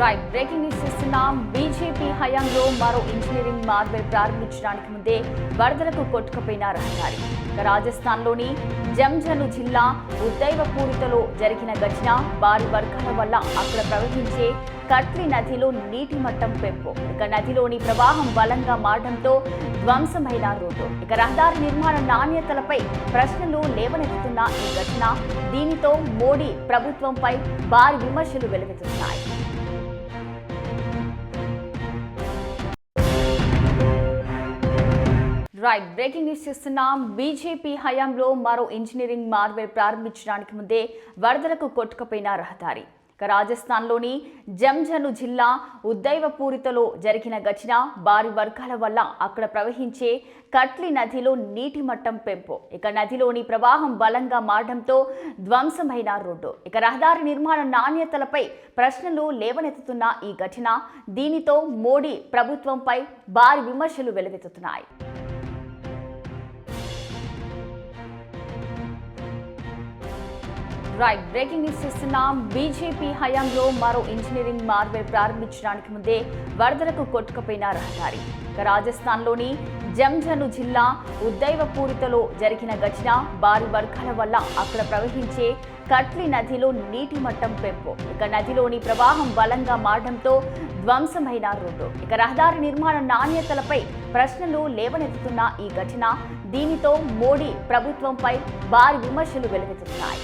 Right breaking news చూస్తున్నాం BJP హయాంలో మరో ఇంజనీరింగ్ మార్వెల్ ప్రారంభించడానికి ముందే వరదలకు కొట్టుకుపోయిన రహదారి. రాజస్థాన్లోని జంజను జిల్లా ఉద్దైవపూరితలో జరిగిన ఘటన భారీ వర్గాల వల్ల అక్కడ ప్రవహించే కట్లి నదిలో నీటి మట్టం పెంపు. ఇక నదిలోని ప్రవాహం బలంగా మారడంతో ధ్వంసమైన రోడ్డు. ఇక రహదారి నిర్మాణ నాణ్యతలపై ప్రశ్నలు లేవనెత్తుతున్న ఈ ఘటన దీనితో మోడీ ప్రభుత్వంపై భారీ విమర్శలు వెలువెత్తుతున్నాయి. రైట్ బ్రేకింగ్ న్యూస్ చూస్తున్నాం బీజేపీ హయాంలో మరో ఇంజనీరింగ్ మార్వెల్ ప్రారంభించడానికి ముందే వరదలకు కొట్టుకుపోయిన రహదారి. ఇక రాజస్థాన్లోని జంజను జిల్లా ఉద్దైవపూరితలో జరిగిన ఘటన భారీ వర్గాల వల్ల అక్కడ ప్రవహించే కట్లి నదిలో నీటి మట్టం పెంపు. ఇక నదిలోని ప్రవాహం బలంగా మారడంతో ధ్వంసమైన రోడ్డు. ఇక రహదారి నిర్మాణ నాణ్యతలపై ప్రశ్నలు లేవనెత్తుతున్న ఈ ఘటన దీనితో మోడీ ప్రభుత్వంపై భారీ విమర్శలు వెలువెత్తుతున్నాయి. రైట్ బ్రేకింగ్ న్యూస్ చూస్తున్నాం. బీజేపీ హయాంలో మరో ఇంజనీరింగ్ మార్వే ప్రారంభించడానికి ముందే వరదలకు కొట్టుకుపోయిన రహదారి ఇక రాజస్థాన్లోని జంజను జిల్లా ఉద్దైవపూరితలో జరిగిన ఘటన భారీ వర్గాల వల్ల అక్కడ ప్రవహించే కట్లి నదిలో నీటి మట్టం పెంపు. ఇక నదిలోని ప్రవాహం బలంగా మారడంతో ధ్వంసమైన రోడ్డు. ఇక రహదారి నిర్మాణ నాణ్యతలపై ప్రశ్నలు లేవనెత్తుతున్న ఈ ఘటన దీనితో మోడీ ప్రభుత్వంపై భారీ విమర్శలు వెలుగుతున్నాయి